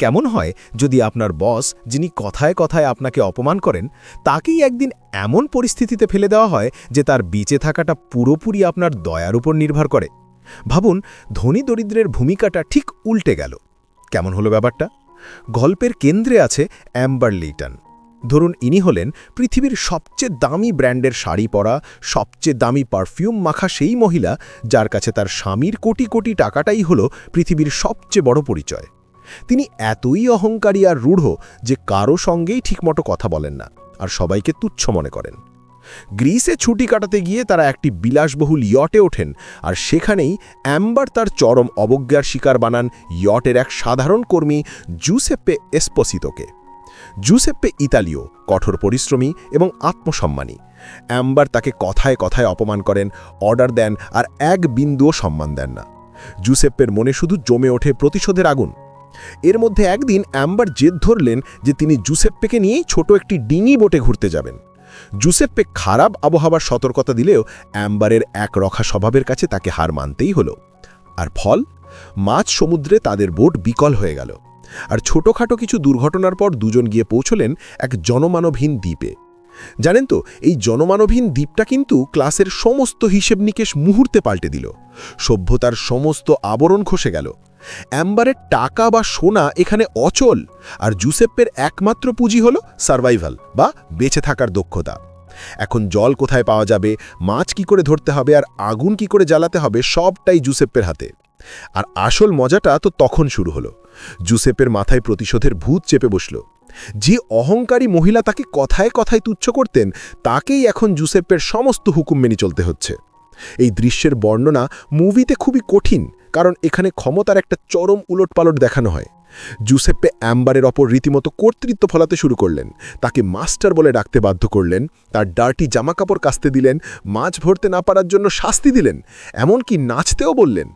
কেমন হয় যদি আপনার বস, যিনি কথায় কথায় আপনাকে অপমান করেন, তাকেই একদিন এমন পরিস্থিতিতে ফেলে দেওয়া হয় যে তার বেঁচে থাকাটা পুরোপুরি আপনার দয়ার উপর নির্ভর করে। ভাবুন, ধনী দরিদ্রের ভূমিকাটা ঠিক উল্টে গেল। কেমন হলো ব্যাপারটা? গল্পের কেন্দ্রে আছে অ্যাম্বার লিটন। ধরুন, ইনি হলেন পৃথিবীর সবচেয়ে দামি ব্র্যান্ডের শাড়ি পরা, সবচেয়ে দামি পারফিউম মাখা সেই মহিলা, যার কাছে তার স্বামীর কোটি কোটি টাকাটাই হল পৃথিবীর সবচেয়ে বড় পরিচয়। তিনি এতই অহংকারী আর রূঢ় যে কারও সঙ্গেই ঠিকমতো কথা বলেন না আর সবাইকে তুচ্ছ মনে করেন। গ্রিসে ছুটি কাটাতে গিয়ে তারা একটি বিলাসবহুল ইয়টে ওঠেন আর সেখানেই অ্যাম্বার তার চরম অবজ্ঞার শিকার বানান ইয়টের এক সাধারণ কর্মী জুসেপ্পে এসপোসিতোকে। জুসেপ্পে ইতালীয়, কঠোর পরিশ্রমী এবং আত্মসম্মানী। অ্যাম্বার তাকে কথায় কথায় অপমান করেন, অর্ডার দেন আর এক বিন্দুও সম্মান দেন না। জুসেপ্পের মনে শুধু জমে ওঠে প্রতিশোধের আগুন। এর মধ্যে একদিন অ্যাম্বার জেদ ধরলেন যে তিনি জুসেপ্পেকে নিয়েই ছোট একটি ডিঙি বোটে ঘুরতে যাবেন। জুসেপ্পে খারাপ আবহাওয়ার সতর্কতা দিলেও অ্যাম্বারের এক রখা স্বভাবের কাছে তাকে হার মানতেই হলো। আর ফল? মাছ সমুদ্রে তাদের বোট বিকল হয়ে গেল। আর ছোটখাটো কিছু দুর্ঘটনার পর দুজন গিয়ে পৌঁছলেন এক জনমানবহীন দ্বীপে। জানেন তো, এই জনমানবহীন দ্বীপটা কিন্তু ক্লাসের সমস্ত হিসেব নিকেশ মুহূর্তে পাল্টে দিল। সভ্যতার সমস্ত আবরণ খসে গেল। অ্যাম্বারের টাকা বা সোনা এখানে অচল, আর জুসেপ্পের একমাত্র পুঁজি হল সার্ভাইভাল বা বেঁচে থাকার দক্ষতা। এখন জল কোথায় পাওয়া যাবে, মাছ কি করে ধরতে হবে, আর আগুন কি করে জ্বালাতে হবে, সবটাই জুসেপ্পের হাতে। আর আসল মজাটা তো তখন শুরু হলো। জুসেপের মাথায় প্রতিশোধের ভূত চেপে বসল। যে অহংকারী মহিলা তাকে কথায় কথায় তুচ্ছ করতেন, তাকেই এখন জুসেপ্পের সমস্ত হুকুম মেনে চলতে হচ্ছে। এই দৃশ্যের বর্ণনা মুভিতে খুবই কঠিন কারণ এখানে ক্ষমতার একটা চরম উলটপালট দেখানো হয়। জুসেপ্পে অ্যাম্বারের অপর রীতিমতো কর্তৃত্ব ফলাতে শুরু করলেন। তাকে মাস্টার বলে ডাকতে বাধ্য করলেন। তার ডার্টি জামাকাপড় কাস্তে দিলেন। মাছ ভরতে না পারার জন্য শাস্তি দিলেন। এমনকি নাচতেও বললেন।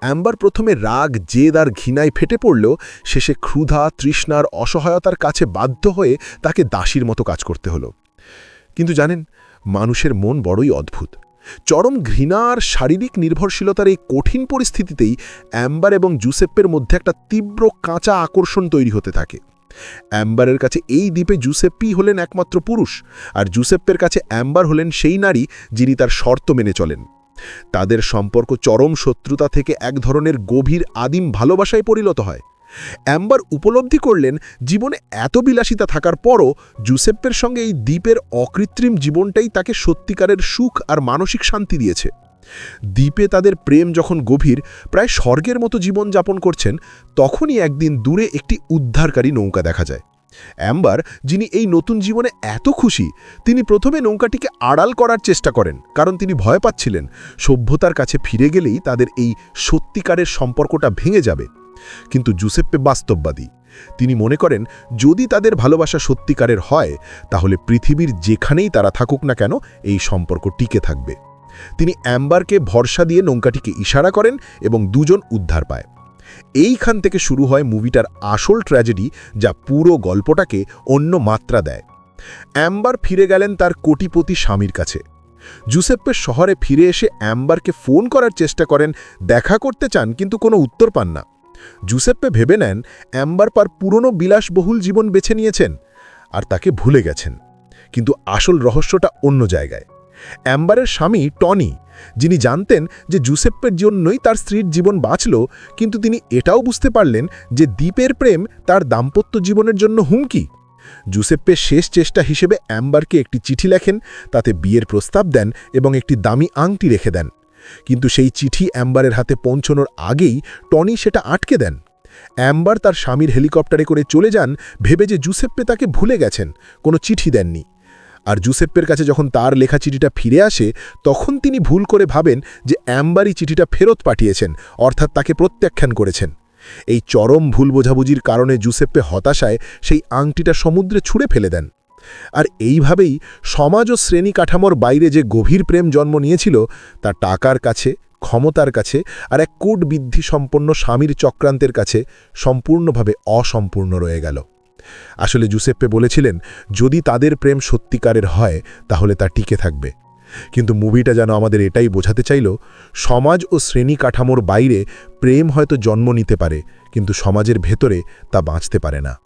অ্যাম্বার প্রথমে রাগ, জেদ আর ঘৃণায় ফেটে পড়ল। শেষে ক্ষুধা, তৃষ্ণার অসহায়তার কাছে বাধ্য হয়ে তাকে দাসীর মতো কাজ করতে হলো। কিন্তু জানেন, মানুষের মন বড়ই অদ্ভুত। চরম ঘৃণা আর শারীরিক নির্ভরশীলতার এই কঠিন পরিস্থিতিতেই অ্যাম্বার এবং জুসেপ্পের মধ্যে একটা তীব্র কাঁচা আকর্ষণ তৈরি হতে থাকে। অ্যাম্বারের কাছে এই দ্বীপে জুসেপ্পি হলেন একমাত্র পুরুষ, আর জুসেপ্পের কাছে অ্যাম্বার হলেন সেই নারী যিনি তার শর্ত মেনে চলেন। তাদের সম্পর্ক চরম শত্রুতা থেকে এক ধরনের গভীর আদিম ভালোবাসায় পরিণত হয়। অ্যাম্বার উপলব্ধি করলেন, জীবনে এত বিলাসিতা থাকার পরও জুসেপ্পের সঙ্গে এই দ্বীপের অকৃত্রিম জীবনটাই তাকে সত্যিকারের সুখ আর মানসিক শান্তি দিয়েছে। দ্বীপে তাদের প্রেম যখন গভীর, প্রায় স্বর্গের মতো জীবন যাপন করছেন, তখনই একদিন দূরে একটি উদ্ধারকারী নৌকা দেখা যায়। অ্যাম্বার, যিনি এই নতুন জীবনে এত খুশি, তিনি প্রথমে নৌকাটিকে আড়াল করার চেষ্টা করেন, কারণ তিনি ভয় পাচ্ছিলেন, সভ্যতার কাছে ফিরে গেলেই তাদের এই সত্যিকারের সম্পর্কটা ভেঙে যাবে। কিন্তু জুসেপ্পে বাস্তববাদী। তিনি মনে করেন, যদি তাদের ভালোবাসা সত্যিকারের হয়, তাহলে পৃথিবীর যেখানেই তারা থাকুক না কেন, এই সম্পর্ক টিকে থাকবে। তিনি অ্যাম্বারকে ভরসা দিয়ে নৌকাটিকে ইশারা করেন এবং দুজন উদ্ধার পায়। এইখান থেকে শুরু হয় মুভিটার আসল ট্র্যাজেডি, যা পুরো গল্পটাকে অন্য মাত্রা দেয়। অ্যাম্বার ফিরে গেলেন তার কোটিপতি স্বামীর কাছে। জুসেপ্পের শহরে ফিরে এসে অ্যাম্বারকে ফোন করার চেষ্টা করেন, দেখা করতে চান, কিন্তু কোনো উত্তর পান না। জুসেপ্পে ভেবে নেন অ্যাম্বার পার পুরনো বিলাসবহুল জীবন বেছে নিয়েছেন আর তাকে ভুলে গেছেন। কিন্তু আসল রহস্যটা অন্য জায়গায়। অ্যাম্বারের স্বামী টনি, যিনি জানতেন যে জুসেপ্পের জন্যই তার স্ত্রীর জীবন বাঁচল, কিন্তু তিনি এটাও বুঝতে পারলেন যে দ্বীপের প্রেম তার দাম্পত্য জীবনের জন্য হুমকি। জুসেপ্পের শেষ চেষ্টা হিসেবে অ্যাম্বারকে একটি চিঠি লেখেন, তাতে বিয়ের প্রস্তাব দেন এবং একটি দামি আংটি রেখে দেন। কিন্তু সেই চিঠি অ্যাম্বারের হাতে পৌঁছনোর আগেই টনি সেটা আটকে দেন। অ্যাম্বার তার স্বামীর হেলিকপ্টারে করে চলে যান, ভেবে যে জুসেপ্পে তাকে ভুলে গেছেন, কোনো চিঠি দেননি। আর জুসেপ্পের কাছে যখন তার লেখা চিঠিটা ফিরে আসে, তখন তিনি ভুল করে ভাবেন যে অ্যাম্বারই চিঠিটা ফেরত পাঠিয়েছেন, অর্থাৎ তাকে প্রত্যাখ্যান করেছেন। এই চরম ভুল বোঝাবুঝির কারণে জুসেপ্পে হতাশায় সেই আংটিটা সমুদ্রে ছুঁড়ে ফেলে দেন। আর এইভাবেই সমাজ ও শ্রেণি কাঠামোর বাইরে যে গভীর প্রেম জন্ম নিয়েছিল, তা টাকার কাছে, ক্ষমতার কাছে আর এক কূটবিদ্ধি সম্পন্ন স্বামীর চক্রান্তের কাছে সম্পূর্ণভাবে অসম্পূর্ণ রয়ে গেল। আসলে জুসেপ্পে বলেছিলেন, যদি তাদের প্রেম সত্যিকারের হয়, তাহলে তা টিকে থাকবে। কিন্তু মুভিটা যেন আমাদের এটাই বোঝাতে চাইল, সমাজ ও শ্রেণি কাঠামোর বাইরে প্রেম হয়তো জন্ম নিতে পারে, কিন্তু সমাজের ভেতরে তা বাঁচতে পারে না।